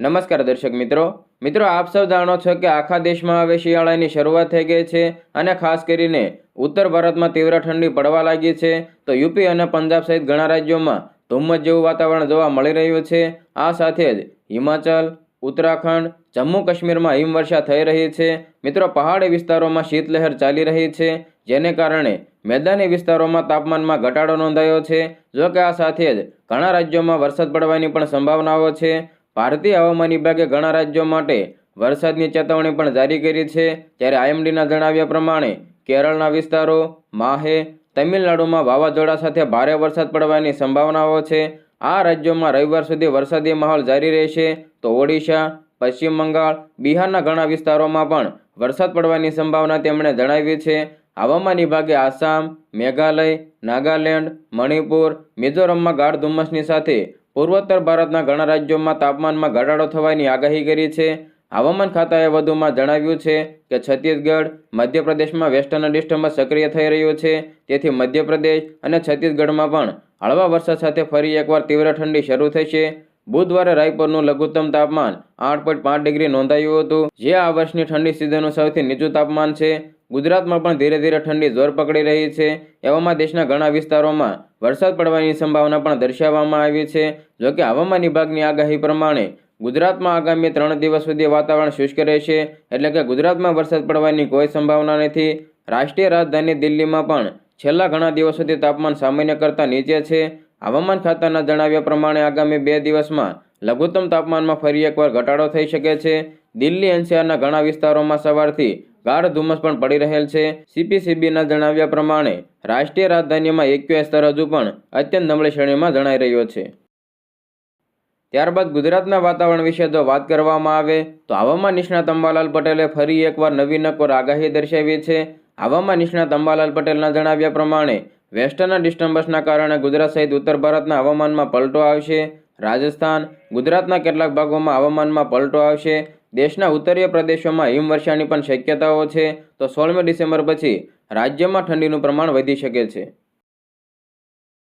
નમસ્કાર દર્શક મિત્રો. મિત્રો, આપ સૌ જાણો છો કે આખા દેશમાં હવે શિયાળાની શરૂઆત થઈ ગઈ છે અને ખાસ કરીને ઉત્તર ભારતમાં તીવ્ર ઠંડી પડવા લાગી છે. તો યુપી અને પંજાબ સહિત ઘણા રાજ્યોમાં ધુમ્મસ જેવું વાતાવરણ જોવા મળી રહ્યું છે. આ સાથે જ હિમાચલ, ઉત્તરાખંડ જમ્મુ કાશ્મીરમાં હિમવર્ષા થઈ રહી છે. મિત્રો, પહાડી વિસ્તારોમાં શીતલહેર ચાલી રહી છે, જેને કારણે મેદાની વિસ્તારોમાં તાપમાનમાં ઘટાડો નોંધાયો છે. જો કે આ સાથે જ ઘણા રાજ્યોમાં વરસાદ પડવાની પણ સંભાવનાઓ છે. ભારતીય હવામાન વિભાગે ઘણા રાજ્યો માટે વરસાદની ચેતવણી પણ જારી કરી છે. ત્યારે આઈએમડીના જણાવ્યા પ્રમાણે કેરળના વિસ્તારો, માહે, તમિલનાડુમાં વાવાઝોડા સાથે ભારે વરસાદ પડવાની સંભાવનાઓ છે. આ રાજ્યોમાં રવિવાર સુધી વરસાદી માહોલ જારી રહેશે. તો ઓડિશા, પશ્ચિમ બંગાળ, બિહારના ઘણા વિસ્તારોમાં પણ વરસાદ પડવાની સંભાવના તેમણે જણાવી છે. હવામાન વિભાગે આસામ, મેઘાલય, નાગાલેન્ડ, મણિપુર, મિઝોરમમાં ગાઢ ધુમ્મસની સાથે પૂર્વોત્તર ભારતના ઘણા રાજ્યોમાં તાપમાનમાં ઘટાડો થવાની આગાહી કરી છે. હવામાન ખાતાએ વધુમાં જણાવ્યું છે કે છત્તીસગઢ, મધ્યપ્રદેશમાં વેસ્ટર્ન ડિસ્ટર્બન્સ સક્રિય થઈ રહ્યું છે. તેથી મધ્યપ્રદેશ અને છત્તીસગઢમાં પણ હળવા વરસાદ સાથે ફરી એકવાર તીવ્ર ઠંડી શરૂ થશે. બુધવારે રાયપુરનું લઘુત્તમ તાપમાન આઠ પોઈન્ટ પાંચ ડિગ્રી નોંધાયું હતું, જે આ વર્ષની ઠંડી સિઝનનું સૌથી નીચું તાપમાન છે. ગુજરાતમાં પણ ધીરે ધીરે ઠંડી જોર પકડી રહી છે. એવામાં દેશના ઘણા વિસ્તારોમાં વરસાદ પડવાની સંભાવના પણ દર્શાવવામાં આવી છે. જોકે હવામાન વિભાગની આગાહી પ્રમાણે ગુજરાતમાં આગામી ત્રણ દિવસ સુધી વાતાવરણ શુષ્ક રહેશે, એટલે કે ગુજરાતમાં વરસાદ પડવાની કોઈ સંભાવના નથી. રાષ્ટ્રીય રાજધાની દિલ્હીમાં પણ છેલ્લા ઘણા દિવસોથી તાપમાન સામાન્ય કરતાં નીચે છે. હવામાન ખાતાના જણાવ્યા પ્રમાણે આગામી બે દિવસમાં લઘુત્તમ તાપમાનમાં ફરી એકવાર ઘટાડો થઈ શકે છે. દિલ્હી એનસીઆરના ઘણા વિસ્તારોમાં સવારથી ગાઢ ધુમ્મસ પણ પડી રહેલ છે. સીપીસીબીના જણાવ્યા પ્રમાણે, રાષ્ટ્રીય રાજધાનીમાં એક્યુએસ સ્તર હજુ પણ અત્યંત નબળી શ્રેણીમાં જણાઈ રહ્યો છે. ત્યારબાદ ગુજરાતના વાતાવરણ વિશે જો વાત કરવામાં આવે, તો હવામાન નિષ્ણાત અંબાલાલ પટેલે ફરી એકવાર નવી નકોર આગાહી દર્શાવી છે. હવામાન નિષ્ણાત અંબાલાલ પટેલના જણાવ્યા પ્રમાણે વેસ્ટર્ન ડિસ્ટર્બન્સના કારણે ગુજરાત સહિત ઉત્તર ભારતના હવામાનમાં પલટો આવશે. રાજસ્થાન, ગુજરાતના કેટલાક ભાગોમાં હવામાનમાં પલટો આવશે. દેશના ઉત્તરીય પ્રદેશોમાં હિમવર્ષાની પણ શક્યતાઓ છે. તો સોળમી ડિસેમ્બર પછી રાજ્યમાં ઠંડીનું પ્રમાણ વધી શકે છે.